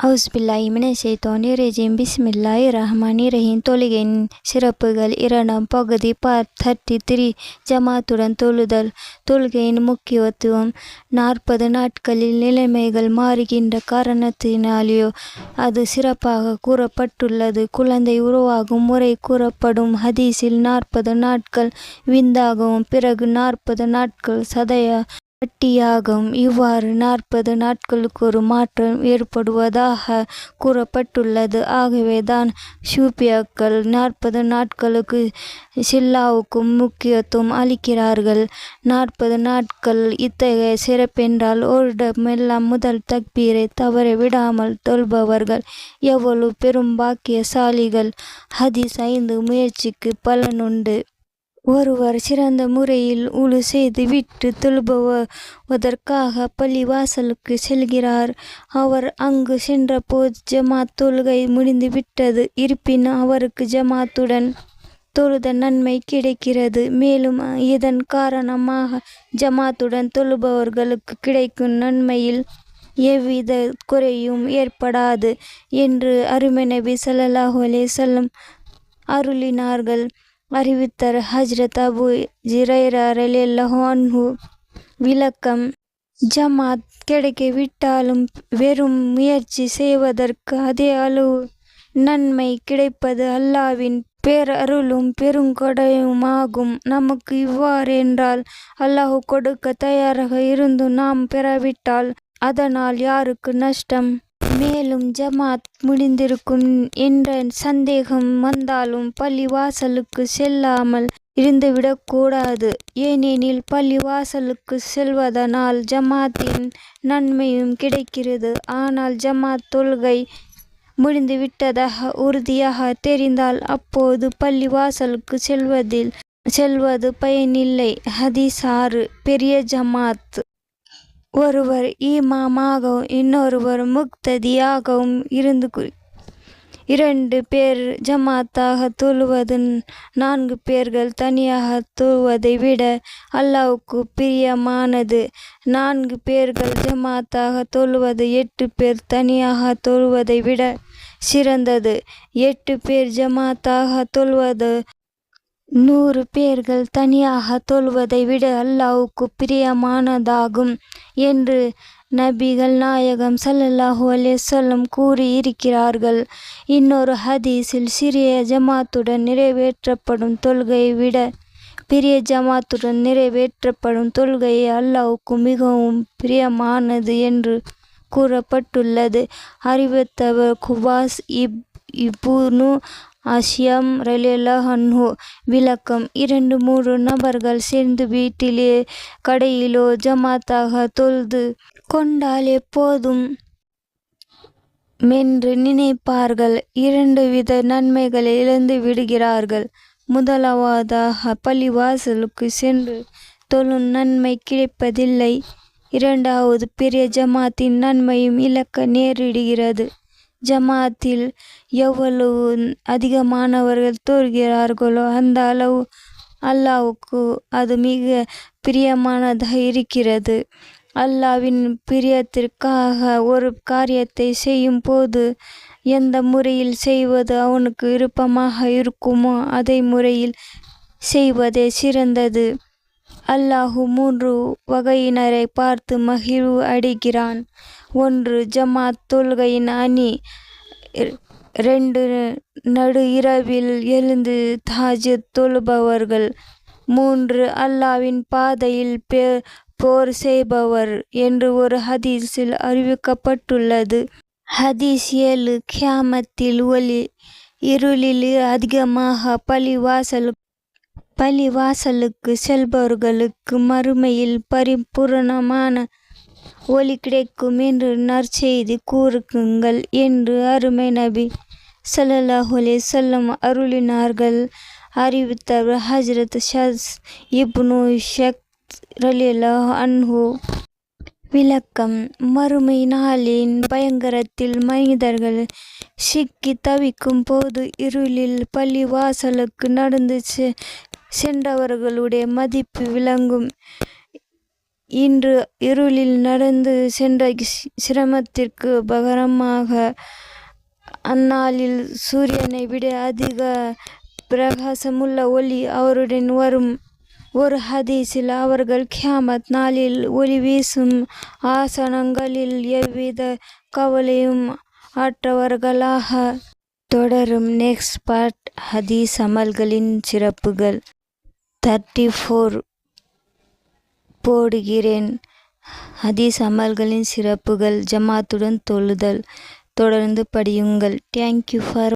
அவுஸ்பில்லாஹி மினஷ் ஷைத்தானிர் ரஜீம் பிஸ்மில்லாஹிர் ரஹ்மானிர் ரஹீம் தொழுகையின் சிறப்புகள் இரண்டாம் பகுதி பார்ட் தேர்ட்டி த்ரீ ஜமாத்துடன் தொழுதல் தொழுகையின் முக்கியத்துவம் நாற்பது நாட்களில் நிலைமைகள் மாறுகின்ற காரணத்தினாலேயோ அது சிறப்பாக கூறப்பட்டுள்ளது குழந்தை உருவாகும் முறை கூறப்படும் ஹதீஸில் நாற்பது நாட்கள் விந்தாகவும் பிறகு நாற்பது நாட்கள் சதையா வட்டியாகும் இவ்வாறு நாற்பது நாட்களுக்கு ஒரு மாற்றம் ஏற்படுவதாக கூறப்பட்டுள்ளது. ஆகவே தான் ஷூபியாக்கள் நாற்பது நாட்களுக்கு சில்லாவுக்கும் முக்கியத்துவம் அளிக்கிறார்கள். நாற்பது நாட்கள் இத்தகைய சிறப்பென்றால் ஓரிடமெல்லாம் முதல் தக்பீரை தவற விடாமல் தொல்பவர்கள் எவ்வளவு பெரும் பாக்கியசாலிகள். ஹதீஸ் ஐந்து முயற்சிக்கு பலனுண்டு. ஒருவர் சிறந்த முறையில் உழு செய்து விட்டு தொழுபவதற்காக பள்ளிவாசலுக்கு செல்கிறார். அவர் அங்கு சென்றபோது ஜமாத் தொழுகை முடிந்துவிட்டது இருப்பினும் அவருக்கு ஜமாத்துடன் தொழுத நன்மை கிடைக்கிறது. மேலும் இதன் காரணமாக ஜமாத்துடன் தொழுபவர்களுக்கு கிடைக்கும் நன்மையில் எவ்வித குறையும் ஏற்படாது என்று அருமை நபி ஸல்லல்லாஹு அலே செல்லம் அருளினார்கள். அறிவித்தார். ஹஜ்ரத் அபு ஜிரைரா ரலியல்லாஹு விளக்கம். ஜமாத் கிடைக்கவிட்டாலும் வெறும் முயற்சி செய்வதற்கு அதே அளவு நன்மை கிடைப்பது அல்லாவின் பேரருளும் பெருங்கொடையுமாகும். நமக்கு இவ்வாறென்றால் அல்லாஹு கொடுக்க தயாராக இருந்தும் நாம் பெறவிட்டால் அதனால் யாருக்கு நஷ்டம்? மேலும் ஜமாத் முடிந்திருக்கும் என்ற சந்தேகம் வந்தாலும் பள்ளிவாசலுக்கு செல்லாமல் இருந்துவிடக்கூடாது ஏனெனில் பள்ளிவாசலுக்கு செல்வதனால் ஜமாத்தின் நன்மையும் கிடைக்கிறது. ஆனால் ஜமாத் தொல்கை முடிந்துவிட்டதாக உறுதியாக தெரிந்தால் அப்போது பள்ளிவாசலுக்கு செல்வதில் செல்வது பயனில்லை. ஹதீஸ் ஆறு. பெரிய ஜமாத் ஒருவர் ஈமாமாகவும் இன்னொருவர் முக்ததியாகவும் இருந்து இரண்டு பேர் ஜமாத்தாக தொழுவது நான்கு பேர்கள் தனியாக தொழுவதை விட அல்லாவுக்கு பிரியமானது. நான்கு பேர்கள் ஜமாத்தாக தொழுவது எட்டு பேர் தனியாக தொழுவதை விட சிறந்தது. எட்டு பேர் ஜமாத்தாக தொழுவது நூறு பேர்கள் தனியாக தொழுவதை விட அல்லாவுக்கு பிரியமானதாகும் என்று நபிகள் நாயகம் சல்லல்லாஹு அலைஹி கூறியிருக்கிறார்கள். இன்னொரு ஹதீஸில் சிறிய ஜமாத்துடன் நிறைவேற்றப்படும் தொல்கையை விட பெரிய ஜமாத்துடன் நிறைவேற்றப்படும் தொல்கையை அல்லாவுக்கு மிகவும் பிரியமானது என்று கூறப்பட்டுள்ளது. அறிவித்தவர் குவாஸ் இப் இபுனு அஷ்யம் ரலியல்லாஹு விளக்கம். இரண்டு மூன்று நபர்கள் சேர்ந்து வீட்டிலே கடையிலோ ஜமாத்தாக தொழுது கொண்டால் எப்போதும் மென்று நினைப்பார்கள். இரண்டு வித நன்மைகளை இழந்து விடுகிறார்கள். முதலாவதாக பள்ளிவாசலுக்கு சென்று தொழும் நன்மை கிடைப்பதில்லை. இரண்டாவது பெரிய ஜமாத்தின் நன்மையும் இழக்க நேரிடுகிறது. ஜமாத்தில் எவ்வளவு அதிகமானவர்கள் தோறுகிறார்களோ அந்த அளவு அல்லாவுக்கு அது மிக பிரியமானதாக இருக்கிறது. அல்லாவின் பிரியத்திற்காக ஒரு காரியத்தை செய்யும் போது எந்த முறையில் செய்வது அவனுக்கு விருப்பமாக இருக்குமோ அதே முறையில் செய்வதே சிறந்தது. அல்லாஹு மூன்று வகையினரை பார்த்து மகிழ்வு அடைகிறான். ஒன்று ஜமாத் தொல்கையின் அணி. ரெண்டு நடு இரவில் எழுந்து தாஜத் தொழுபவர்கள். மூன்று அல்லாவின் பாதையில் பே போர் செய்பவர் என்று ஒரு ஹதீஸில் அறிவிக்கப்பட்டுள்ளது. ஹதீஸ் ஏழு கியாமத்தில் ஒளி இருளில் அதிகமாக பள்ளிவாசல் பள்ளிவாசலுக்கு செல்பவர்களுக்கு மறுமையில் பரிபூரணமான ஒளி கிடைக்கும் என்று நற்செய்தி கூறுக்குங்கள் என்று அருமை நபி ஸல்லல்லாஹு செல்லம் அருளினார்கள். அறிவித்தவர் ஹஜரத் ஷஸ் இப்னு ஷக் ரலியல்லாஹு அன்ஹு. விளக்கம் மறுமை நாளின் பயங்கரத்தில் மனிதர்கள் சிக்கி தவிக்கும் போது இருளில் பள்ளிவாசலுக்கு நடந்து சென்றவர்களுடைய மதிப்பு விளங்கும். இன்று இருளில் நடந்து சென்ற சிரமத்திற்கு பகரமாக அந்நாளில் சூரியனை விட அதிக பிரகாசமுள்ள ஒளி அவருடன் வரும். ஒரு ஹதீஸில் அவர்கள் கியாமத் நாளில் ஒளி வீசும் ஆசனங்களில் எவ்வித கவலையும் அற்றவர்களாக தொடரும். நெக்ஸ்ட் பார்ட் ஹதீஸ் அமல்களின் சிறப்புகள். தேர்ட்டி ஃபோர் போடுகிறேன். ஹதீஸ் அமல்களின் சிறப்புகள் ஜமாத்துடன் தொழுதல் தொடர்ந்து படியுங்கள். Thank you for